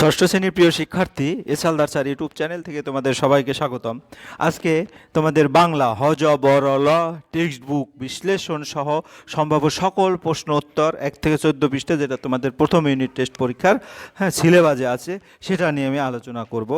ষষ্ঠ শ্রেণির প্রিয় শিক্ষার্থী, এসালদার স্যার ইউটিউব চ্যানেল থেকে তোমাদের সবাইকে স্বাগতম। আজকে তোমাদের বাংলা হজ বরল টেক্সট বুক বিশ্লেষণ সহ সম্ভাব্য সকল প্রশ্ন উত্তর এক থেকে চোদ্দ পৃষ্ঠা যেটা তোমাদের প্রথম ইউনিট টেস্ট পরীক্ষার হ্যাঁ সিলেবাসে আছে, সেটা নিয়ে আমি আলোচনা করব।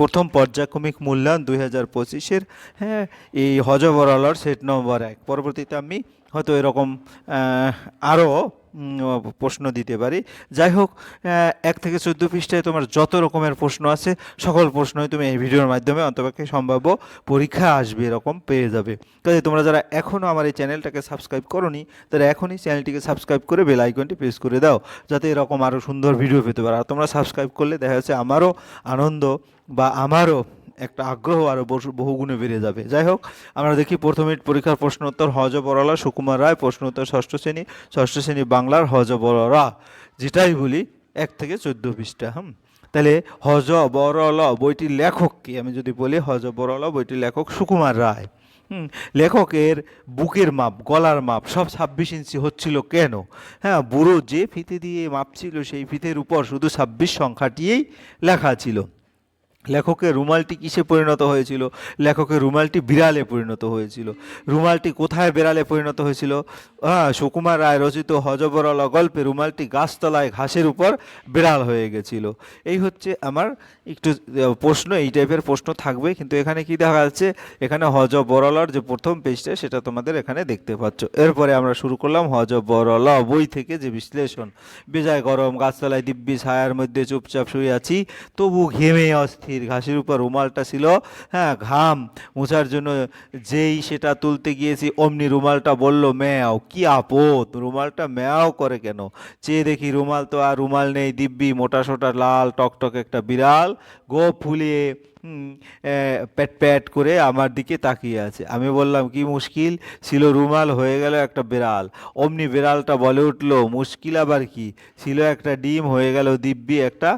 প্রথম পর্যায়ক্রমিক মূল্যায়ন দুই হাজার পঁচিশের হ্যাঁ এই হজ বরলর সেট নম্বর এক। পরবর্তীতে আমি হয়তো এরকম আরও প্রশ্ন দিতে পারি। যাই হোক এক থেকে চোদ্দ পৃষ্ঠায় তোমার যত রকমের প্রশ্ন আছে, সকল প্রশ্নই তুমি এই ভিডিওর মাধ্যমে অন্তপক্ষে সম্ভাব্য পরীক্ষা আসবে, এরকম পেয়ে যাবে। কাজে তোমরা যারা এখনও আমার এই চ্যানেলটাকে সাবস্ক্রাইব করোনি, তারা এখনই চ্যানেলটিকে সাবস্ক্রাইব করে বেল আইকনটি প্রেস করে দাও, যাতে এরকম আরও সুন্দর ভিডিও পেতে পারো। আর তোমরা সাবস্ক্রাইব করলে দেখা যাচ্ছে আমারও আনন্দ বা আমারও একটা আগ্রহ আরও বহু- বহুগুণে বেড়ে যাবে। যাই হোক, আমরা দেখি প্রথমে পরীক্ষার প্রশ্ন উত্তর হজ বরলা সুকুমার রায়, প্রশ্ন উত্তর ষষ্ঠ শ্রেণি ষষ্ঠ শ্রেণি বাংলার হজ বররা যেটাই বলি, এক থেকে চোদ্দ পৃষ্ঠা, হুম? তাহলে হজ বরল বইটির লেখক কি? আমি যদি বলি হজ বরল বইটির লেখক সুকুমার রায়। হুম, লেখকের বুকের মাপ, গলার মাপ সব ছাব্বিশ ইঞ্চি হচ্ছিল কেন? হ্যাঁ বুড়ো যে ফিতে দিয়ে মাপছিল সেই ফিতের উপর শুধু ছাব্বিশ সংখ্যাটিই লেখা ছিল। লেখকের রুমালটি কিসে পরিণত হয়েছিল? লেখকের রুমালটি বিড়ালে পরিণত হয়েছিল। রুমালটি কোথায় বিড়ালে পরিণত হয়েছিল? হ্যাঁ সুকুমার রায় রচিত হজবরল গল্পে রুমালটি গাছতলায় ঘাসের উপর বিড়াল হয়ে গেছিল। এই হচ্ছে আমার একটু প্রশ্ন, এই টাইপের প্রশ্ন থাকবে, কিন্তু এখানে কি দেখা যাচ্ছে? এখানে হজ বরলার যে প্রথম পেজটা সেটা তোমাদের এখানে দেখতে পাচ্ছ। এরপরে আমরা শুরু করলাম হজ বরল বই থেকে যে বিশ্লেষণ। বেজায় গরম, গাছতলায় দিব্যি, ছায়ার মধ্যে চুপচাপ শুয়ে আছি। তবু ঘেমে অস্থির, ঘাসের উপর রুমালটা ছিল। হ্যাঁ ঘাম মোছার জন্য যেই সেটা তুলতে গিয়েছি, অমনি রুমালটা বলল, ম্যাও, কি আপদ! রুমালটা ম্যাও করে কেন? চেয়ে দেখি রুমাল তো আর রুমাল নেই। দিব্যি মোটা সোটা, লাল, টকটক একটা বিড়াল। গোপ ফুলিয়ে হুম, এ, প্যাট প্যাট করে আমার দিকে তাকিয়ে আছে। আমি বললাম, কি মুশকিল? ছিল রুমাল, হয়ে গেল একটা বিড়াল। অমনি বিড়ালটা বলে উঠল, মুশকিল আবার কি? ছিল একটা ডিম, হয়ে গেল দিব্যি একটা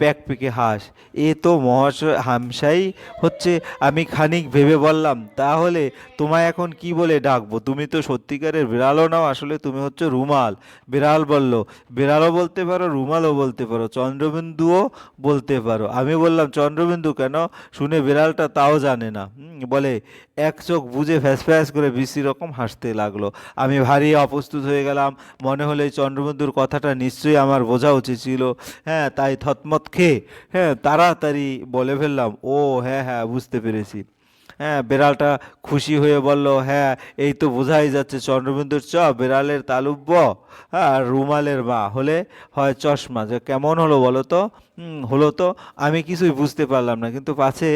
প্যাক পেকে হাঁস। এ তো মহাশয় হামসাই হচ্ছে। আমি খানিক ভেবে বললাম, তাহলে তোমায় এখন কি বলে ডাকবো? তুমি তো সত্যিকারের বিড়ালও নাও, আসলে তুমি হচ্ছে রুমাল। বিড়াল বলল, বিড়ালও বলতে পারো, রুমালও বলতে পারো, চন্দ্রবিন্দুও বলতে পারো। আমি বললাম, চন্দ্রবিন্দু কেন শুনে বিড়ালটা তাও জানে না। বলে, এক চোখ বুঝে ফ্যাস ফ্যাস করে বিশ্রী রকম হাসতে লাগল। আমি ভারী অপ্রস্তুত হয়ে গেলাম। মনে হলে চন্দ্রবন্ধুর কথাটা নিশ্চয়ই আমার বোঝা উচিত ছিল। হ্যাঁ তাই থতমত খেয়ে হ্যাঁ তাড়াতাড়ি বলে ফেললাম। ও হ্যাঁ হ্যাঁ বুঝতে পেরেছি। হ্যাঁ বিড়ালটা খুশি হয়ে বলল হ্যাঁ এই তো বোঝাই যাচ্ছে চন্দ্রবিন্দুর চ, বিড়ালের তালুব্য হ্যাঁ আর রুমালের মা, হলে হয় চশমা। যে কেমন হলো বলো তো? হলো তো? আমি কিছুই বুঝতে পারলাম না। কিন্তু পাছে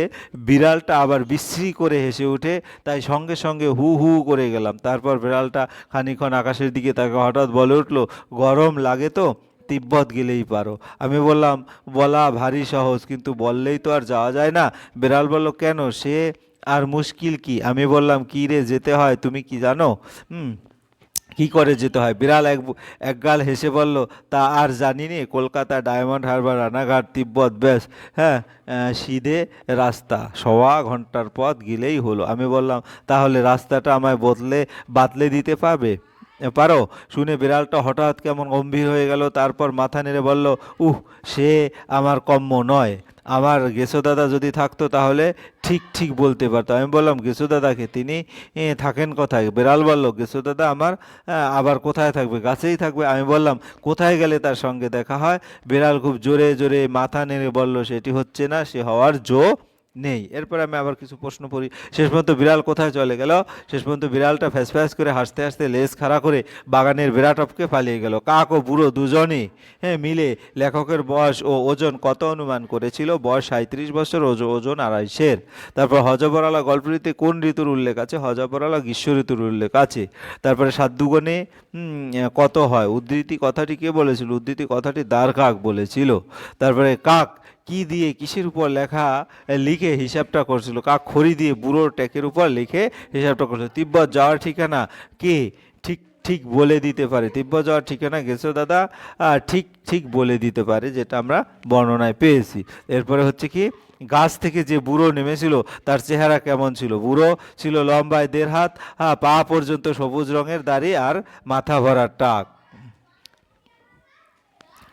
বিড়ালটা আবার বিশ্রী করে হেসে উঠে, তাই সঙ্গে সঙ্গে হু হু করে গেলাম। তারপর বিড়ালটা খানিক্ষণ আকাশের দিকে তাকে হঠাৎ বলে উঠল, গরম লাগে তো? তিব্বত গেলেই পারো। আমি বললাম, বলা ভারী সহজ, কিন্তু বললেই তো আর যাওয়া যায় না। বিড়াল বলল, কেন? সে আর মুশকিল কি? আমি বললাম, কী রে, যেতে হয়? তুমি কি জানো? হুম, কি করে যেতে হয়? বিড়াল এক এক গাল হেসে বলল, তা আর জানি নে, কলকাতা ডায়মন্ড হারবার, রানাঘাট, তিব্বত, ব্যাস হ্যাঁ সিধে রাস্তা। সওয়া ঘণ্টার পথ গেলেই হলো। আমি বললাম, তাহলে রাস্তাটা আমায় বদলে বাতলে দিতে পারবে? পারো। শুনে বিড়ালটা হঠাৎ কেমন গম্ভীর হয়ে গেল, তারপর মাথা নেড়ে বলল, উহ, সে আমার কম্য নয়। আমার গেছো দাদা যদি থাকতো তাহলে ঠিক ঠিক বলতে পারতো। আমি বললাম গেছো দাদাকে তিনি থাকেন কোথায়? বেড়াল বলল গেছো দাদা আমার আবার কোথায় থাকবে? গাছেই থাকবে। আমি বললাম, কোথায় গেলে তার সঙ্গে দেখা হয়? বেড়াল খুব জোরে জোরে মাথা নেড়ে বলল, সেটি হচ্ছে না, সে হওয়ার জো নেই। এরপরে আমি আবার কিছু প্রশ্ন পড়ি। শেষ পর্যন্ত বিড়াল কোথায় চলে গেল? শেষ পর্যন্ত বিড়ালটা ফ্যাস ফ্যাস করে হাসতে হাসতে লেজ খাড়া করে বাগানের বেড়াটপকে পালিয়ে গেল। কাক ও বুড়ো দুজনে হ্যাঁ মিলে লেখকের বয়স ও ওজন কত অনুমান করেছিল? বয়স সাঁত্রিশ বছর ওজ- ওজন আড়াইশের। তারপর হজবরালা গল্পটিতে কোন ঋতুর উল্লেখ আছে? হজবরালা গ্রীষ্ম ঋতুর উল্লেখ আছে। তারপরে হুম, কত হয়? উদ্ধৃতি কথাটি কে বলেছিল? উদ্ধৃতি কথাটি দ্বার কাক বলেছিল। তারপরে কাক কি দিয়ে কিসের উপর লেখা লিখে হিসাবটা করছিল? কাক খড়ি দিয়ে বুড়োর ট্যাকের উপর লিখে হিসাবটা করছিল। তিব্বত যাওয়ার ঠিকানা কে? ঠিক ঠিক বলে দিতে পারে। তিব্বত যাওয়ার ঠিকানা গেছো দাদা? ঠিক ঠিক বলে দিতে পারে, যেটা আমরা বর্ণনায় পেয়েছি। এরপরে হচ্ছে কি, গাছ থেকে যে বুড়ো নেমেছিল, তার চেহারা কেমন ছিল? বুড়ো ছিল লম্বায় দেড় হাত হ্যাঁ পা পর্যন্ত সবুজ রঙের দাড়ি আর মাথা ভরার টাক।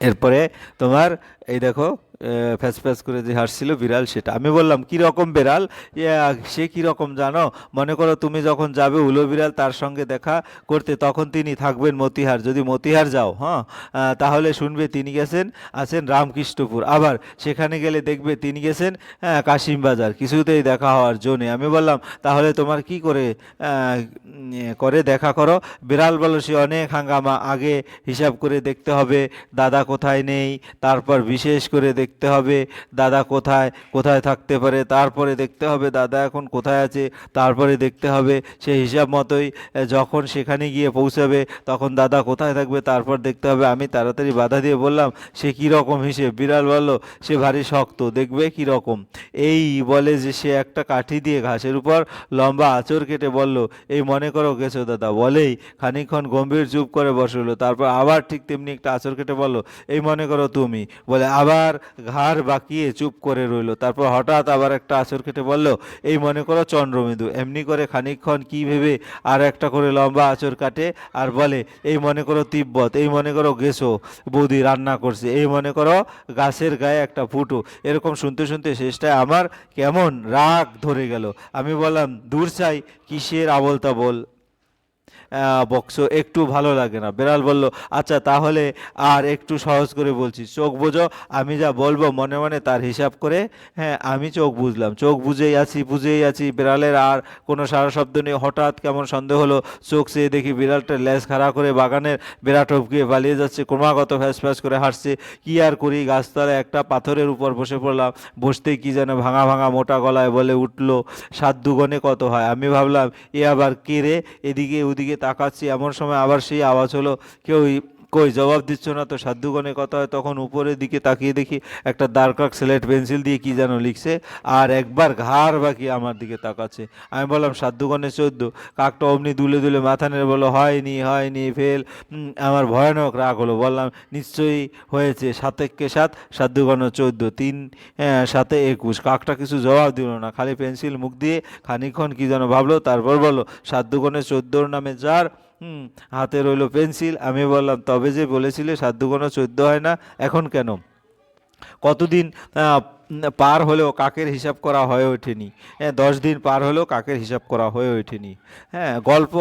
এরপরে তোমার, এই দেখো ফ্যাস ফ্যাস করে যে হাসছিল বিড়াল সেটা। আমি বললাম কি রকম বিড়াল? সে কি রকম জানো? মনে করো তুমি যখন যাবে উলো বিড়াল তার সঙ্গে দেখা করতে তখন তিনি থাকবেন মতিহার। যদি মতিহার যাও হ্যাঁ তাহলে শুনবে তিনি গেছেন আছেন রামকৃষ্ণপুর। আবার সেখানে গেলে দেখবে তিনি গেছেন হ্যাঁ, কাশিম বাজার। কিছুতেই দেখা হওয়ার জন্যে আমি বললাম তাহলে তোমার কি করে করে দেখা করো? বিড়াল বলো সে অনেক হাঙ্গামা। আগে হিসাব করে দেখতে হবে দাদা কোথায় নেই? তারপর বিশেষ করে দেখতে হবে দাদা কোথায় কোথায় থাকতে পারে, তারপরে দেখতে হবে দাদা এখন কোথায় আছে, তারপরে দেখতে হবে। সেই হিসাব মতোই যখন সেখানে গিয়ে পৌঁছাবে, তখন দাদা কোথায় থাকবে, তারপর দেখতে হবে। আমি তাড়াতাড়ি বাধা দিয়ে বললাম, সে কী রকম হিসেব? বিড়াল বলল, সে ভারী শক্ত, দেখবে কী রকম এই বলে যে সে একটা কাঠি দিয়ে ঘাসের উপর লম্বা আঁচড় কেটে বলল, এই মনে করো গেছো দাদা। বলেই খানিকক্ষণ গম্ভীর চুপ করে বসল। তারপর আবার ঠিক তেমনি একটা আঁচড় কেটে বলল, এই মনে করো তুমি? বলে, আবার ঘাড় বাঁকিয়ে চুপ করে রইল। তারপর হঠাৎ আবার একটা আঁচড় কেটে বলল, এই মনে করো চন্দ্রবিন্দু এমনি করে খানিকক্ষণ কি ভেবে আর একটা করে লম্বা আঁচড় কাটে আর বলে, এই মনে করো তিব্বত, এই মনে করো গেছো বৌদি রান্না করছে, এই মনে করো গাছের গায়ে একটা ফুটো। এরকম শুনতে শুনতে শেষটায় আমার কেমন রাগ ধরে গেল। আমি বললাম, দূর চাই, কিসের আবল তাবল বকছো, একটু ভালো লাগে না। বেড়াল বলল আচ্ছা তাহলে আর একটু সহজ করে বলছি। চোখ বোঝো, আমি যা বলব মনে মনে তার হিসাব করে হ্যাঁ আমি চোখ বুঝলাম। চোখ বুঝেই আছি বুঝেই আছি, বিড়ালের আর কোনো সারা শব্দ নেই। হঠাৎ কেমন সন্দেহ হলো, চোখ চেয়ে দেখি বিড়ালটা লেজ খাড়া করে বাগানের বেড়া টপকিয়ে পালিয়ে যাচ্ছে, ক্রমাগত ফ্যাস ফ্যাস করে হাসছে কি আর করি, গাছতলায় একটা পাথরের উপর বসে পড়লাম। বসতে কি যেন ভাঙা ভাঙা মোটা গলায় বলে উঠল, সাত দুগুণে কত হয়? আমি ভাবলাম, এ আবার কে রে? এদিকে ওদিকে তাকাচ্ছি। এমন সময় আবার সেই আওয়াজ হলো কেউ কই জবাব দিচ্ছ না তো? সাধ্যগণে কথা হয় তখন উপরের দিকে তাকিয়ে দেখি একটা দারকাক স্লেট পেন্সিল দিয়ে কি যেন লিখছে, আর একবার ঘাড় বাকি আমার দিকে তাকাচ্ছে। আমি বললাম সাধ্যগণে চোদ্দ। কাকটা অমনি দুলে দুলে মাথা নেড়ে বলল, হয়নি হয়নি, ফেল। আমার ভয়ানক রাগ হলো। বললাম, নিশ্চয়ই হয়েছে। সাতেককে সাত, সাধ্যগণ চোদ্দ, তিন সাথে একুশ। কাকটা কিছু জবাব দিল না। খালি পেন্সিল মুখ দিয়ে খানিকক্ষণ কি যেন ভাবলো, তারপর বলল সাধ্যগণে চোদ্দোর নামে যার হুম। হাতে রইল পেন্সিল, আমি বললাম, তবে যে বলেছিলে, সাধ্যগণ চোদ্দ হয় না, এখন কেন? কতদিন পার হলেও কাকের হিসাব করা হয়ে ওঠেনি। হ্যাঁ দশ দিন পার হলেও কাকের হিসাব করা হয়ে ওঠেনি। হ্যাঁ গল্প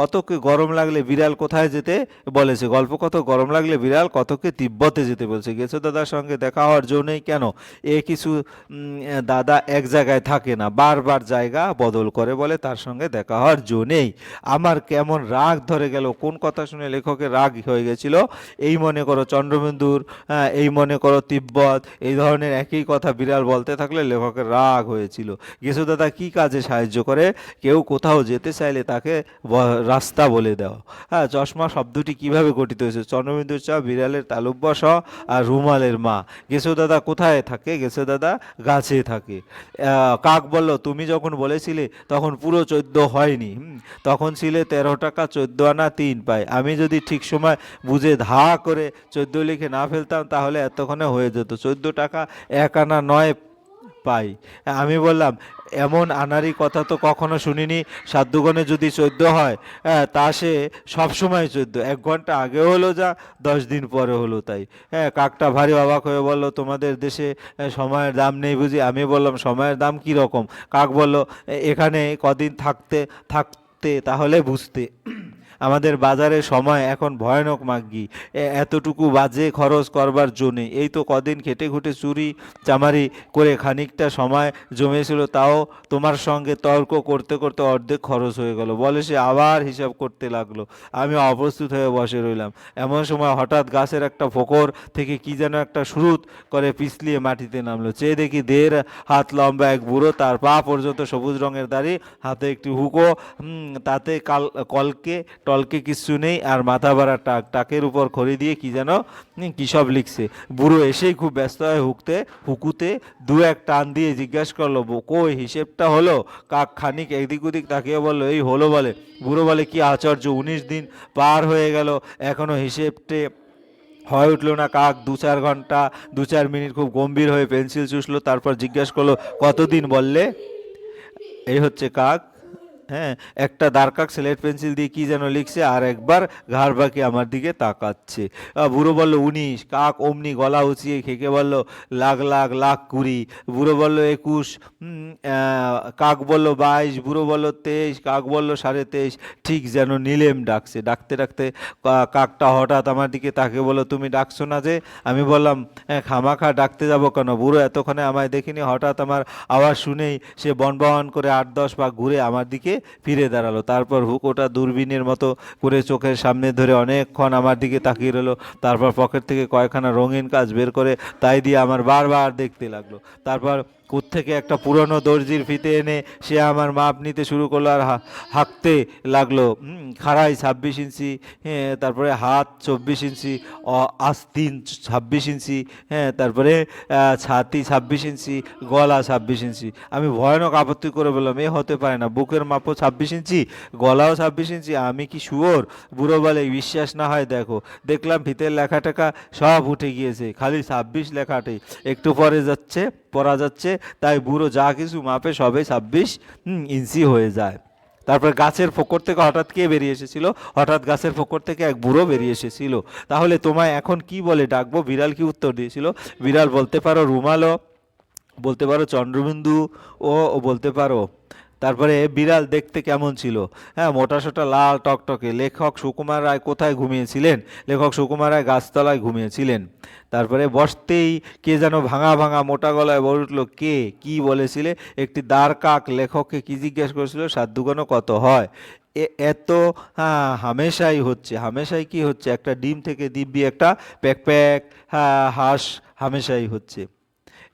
কতকে গরম লাগলে বিড়াল কোথায় যেতে বলেছে। গল্প কত গরম লাগলে বিড়াল কতকে তিব্বতে যেতে বলছে। গেছো দাদার সঙ্গে দেখা হওয়ার জন্যই কেন? এ কিছু দাদা এক জায়গায় থাকে না বারবার জায়গা বদল করে বলে তার সঙ্গে দেখা হওয়ার জন্যেই আমার কেমন রাগ ধরে গেল। কোন কথা শুনে লেখকের রাগ হয়ে গেছিল? এই মনে করো চন্দ্রবিন্দুর হ্যাঁ, এই মনে করো তিব্বত এই ধরনের একই কথা বিড়াল বলতে থাকলে লেখকের রাগ হয়েছিল। গেছো দাদা কি কাজে সাহায্য করে? কেউ কোথাও যেতে চাইলে তাকে রাস্তা বলে দেওয়া হ্যাঁ চশমা শব্দটি কীভাবে গঠিত হয়েছে? চন্দ্রবিন্দুর চা বিড়ালের তালব্য স আর রুমালের মা। গেছো দাদা কোথায় থাকে? গেছো দাদা গাছে থাকে। কাক বলল, তুমি যখন বলেছিলে, তখন পুরো চোদ্দ হয়নি। তখন ছিলে তেরো টাকা, চোদ্দ আনা তিন পাই। আমি যদি ঠিক সময় বুঝে ধা করে চোদ্দ লিখে না ফেলতাম, তাহলে এতক্ষণে হয়ে যেত। চোদ্দ টাকা, এক আনা নয় পাই। আমি বললাম, এমন আনারই কথা তো কখনো শুনিনি। সাধ্যগণে যদি চোদ্দ হয় হ্যাঁ তা সে সবসময় চোদ্দ। এক ঘণ্টা আগে হলো যা, দশ দিন পরে হলো তাই। হ্যাঁ কাকটা ভারী অবাক হয়ে বলল, তোমাদের দেশে সময়ের দাম নেই বুঝি? আমি বললাম, সময়ের দাম কি রকম কাক বলল এখানে কদিন থাকতে থাকতে তাহলে বুঝতে। আমাদের বাজারে সময় এখন ভয়ানক মাগি। এতটুকু বাজে খরচ করবার জন্যে। এই তো কদিন খেটে খুঁটে চুরি চামারি করে খানিকটা সময় জমেছিল তাও তোমার সঙ্গে তর্ক করতে করতে অর্ধেক খরচ হয়ে গেল। বলে সে আবার হিসাব করতে লাগল। আমি অপ্রস্তুত হয়ে বসে রইলাম। এমন সময় হঠাৎ গাছের একটা ফোকর থেকে কি যেন একটা সুরুত করে পিছলিয়ে মাটিতে নামলো। চেয়ে দেখি দেড় হাত লম্বা এক বুড়ো, তার পা পর্যন্ত সবুজ রঙের দাড়ি, হাতে একটি হুকো তাতে কাল, কলকে টলকে কিছু নেই, আর মাথা ভরা টাক, টাকের উপর খড়ি দিয়ে কি যেন কী সব লিখছে। বুড়ো এসেই খুব ব্যস্ত হয় হুকতে, হুকুতে দু এক টান দিয়ে জিজ্ঞাসা করল, "বো- কই, হিসেবটা হলো? কাক খানিক এদিক ওদিক তাকিয়ে বলল, এই হলো বলে। বুড়ো বলে, কি আশ্চর্য, উনিশ দিন পার হয়ে গেল, এখনও হিসেবটে হয়ে উঠল না। কাক দু চার ঘণ্টা, দু চার মিনিট খুব গম্ভীর হয়ে পেন্সিল চুষলো, তারপর জিজ্ঞেস করল, কতদিন বললে? এই হচ্ছে কাক। হ্যাঁ একটা দারকাক স্লেট পেন্সিল দিয়ে কি যেন লিখছে আর একবার ঘাড় বাকি আমার দিকে তাকাচ্ছে। বুড়ো বলল উনিশ কাক অমনি গলা উঁচিয়ে খেকে বলল লাখ লাখ লাখ কুড়ি। বুড়ো বলল একুশ। কাক বলল বাইশ। বুড়ো বলল তেইশ। কাক বলল সাড়ে তেইশ। ঠিক যেন নিলেম ডাকছে। ডাকতে ডাকতে কাকটা হঠাৎ আমার দিকে তাকে বলল তুমি ডাকছো না যে? আমি বললাম "হ্যাঁ, খামাখা ডাকতে যাব কেন? বুড়ো এতক্ষণে আমায় দেখিনি। হঠাৎ আমার আওয়াজ শুনেই সে বনবহন করে আট দশ পা ঘুরে আমার দিকে ফিরে দাঁড়াল। তারপর হুক, ওটা দূরবীনের মতো করে চোখের সামনে ধরে অনেকক্ষণ আমার দিকে তাকিয়ে রলো তারপর পকেট থেকে কয়েকখানা রঙিন কাজ বের করে তাই দিয়ে আমার বারবার দেখতে লাগল। তারপর থেকে একটা পুরনো দর্জির ফিতে এনে সে আমার মাপ নিতে শুরু করল আর হাঁকতে লাগল। খাড়াই ছাব্বিশ ইঞ্চি হ্যাঁ তারপরে হাত চব্বিশ ইঞ্চি আস্তিন ছাব্বিশ ইঞ্চি হ্যাঁ তারপরে ছাতি ছাব্বিশ ইঞ্চি, গলা ছাব্বিশ ইঞ্চি। আমি ভয়ানক আপত্তি করে বললাম, এ হতে পারে না, বুকের মাপও ছাব্বিশ ইঞ্চি, গলাও ছাব্বিশ ইঞ্চি, আমি কি শুয়োর? বুড়ো বলে, বিশ্বাস না হয়, দেখো। দেখলাম ভিতের লেখা টেখা সব উঠে গিয়েছে, খালি ছাব্বিশ লেখাটাই একটু পরে যাচ্ছে, পরা যাচ্ছে তাই বুড়ো যা কিছু মাপে সবে ছাব্বিশ ইঞ্চি হয়ে যায়। তারপর গাছের ফোকর থেকে হঠাৎ কে বেরিয়ে এসেছিল? হঠাৎ গাছের ফোকর থেকে এক বুড়ো বেরিয়ে এসেছিল। তাহলে তোমায় এখন কি বলে ডাকবো? বিড়াল কি উত্তর দিয়েছিল? বিড়াল বলতে পারো রুমালো বলতে পারো চন্দ্রবিন্দু ও ও বলতে পারো তারপরে বিড়াল দেখতে কেমন ছিল? হ্যাঁ মোটা সোটা লাল টকটকে। লেখক সুকুমার রায় কোথায় ঘুমিয়েছিলেন? লেখক সুকুমার রায় গাছতলায় ঘুমিয়েছিলেন। তারপরে বসতেই কে যেন ভাঙা ভাঙা মোটা গলায় বলে উঠল, কে? কি বলেছিলে? একটি দাঁড় কাক লেখককে কি জিজ্ঞেস করেছিল? সাত কত হয়? এত হ্যাঁ হামেশাই হচ্ছে। হামেশাই কি হচ্ছে? একটা ডিম থেকে দিব্যি একটা প্যাক প্যাক হ্যাঁ হাঁস হামেশাই হচ্ছে।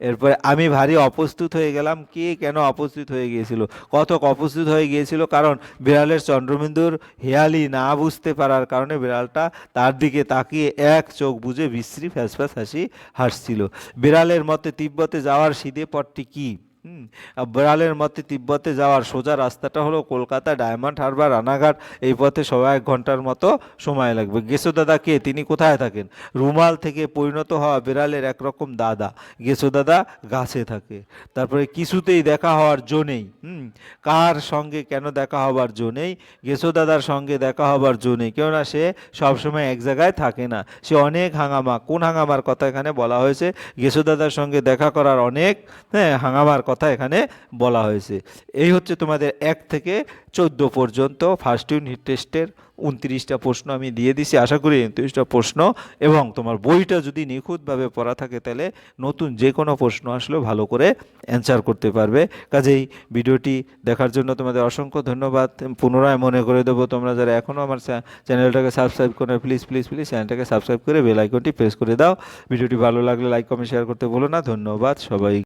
এরপরে আমি ভারী অপস্তুত হয়ে গেলাম। কে কেন অপস্তুত হয়ে গিয়েছিল? কতক অপস্তুত হয়ে গিয়েছিল কারণ বিড়ালের চন্দ্রবিন্দুর হেয়ালি না বুঝতে পারার কারণে বিড়ালটা তার দিকে তাকিয়ে এক চোখ বুঝে বিশ্রী ফ্যাসফ্যাস হাসি হাসছিল। বিড়ালের মতে তিব্বতে যাওয়ার সিধে পথটি কী? হুম বিড়ালের মতে তিব্বতে যাওয়ার সোজা রাস্তাটা হলো কলকাতা, ডায়মন্ড হারবার, রানাঘাট। এই পথে সবাই এক ঘণ্টার মতো সময় লাগবে। গেছো দাদা কে? তিনি কোথায় থাকেন? রুমাল থেকে পরিণত হওয়া বিড়ালের একরকম দাদা। গেছো দাদা, গাছে থাকে। তারপরে কিছুতেই দেখা হওয়ার জো নেই। হুম, কার সঙ্গে কেন দেখা হবার জো নেই? গেছো দাদার সঙ্গে দেখা হবার জো নেই। কেননা সে সবসময় এক জায়গায় থাকে না। সে অনেক হাঙ্গামা। কোন হাঙ্গামার কথা এখানে বলা হয়েছে? গেছো দাদার সঙ্গে দেখা করার অনেক হ্যাঁ হাঙ্গামার কথা এখানে বলা হয়েছে। এই হচ্ছে তোমাদের এক থেকে চোদ্দ পর্যন্ত ফার্স্ট ইউনিট টেস্টের উনত্রিশটা প্রশ্ন আমি দিয়ে দিছি। আশা করি উনত্রিশটা প্রশ্ন এবং তোমার বইটা যদি নিখুঁতভাবে পড়া থাকে তাহলে নতুন যে কোনো প্রশ্ন আসলেও ভালো করে অ্যান্সার করতে পারবে। কাজেই ভিডিওটি দেখার জন্য তোমাদের অসংখ্য ধন্যবাদ। পুনরায় মনে করে দেবো তোমরা যারা এখনও আমার চ্যানেলটাকে সাবস্ক্রাইব করে প্লিজ প্লিজ প্লিজ চ্যানেলটাকে সাবস্ক্রাইব করে বেল আইকনটি প্রেস করে দাও। ভিডিওটি ভালো লাগলে লাইক কমেন্ট শেয়ার করতে ভুলো না। ধন্যবাদ সবাই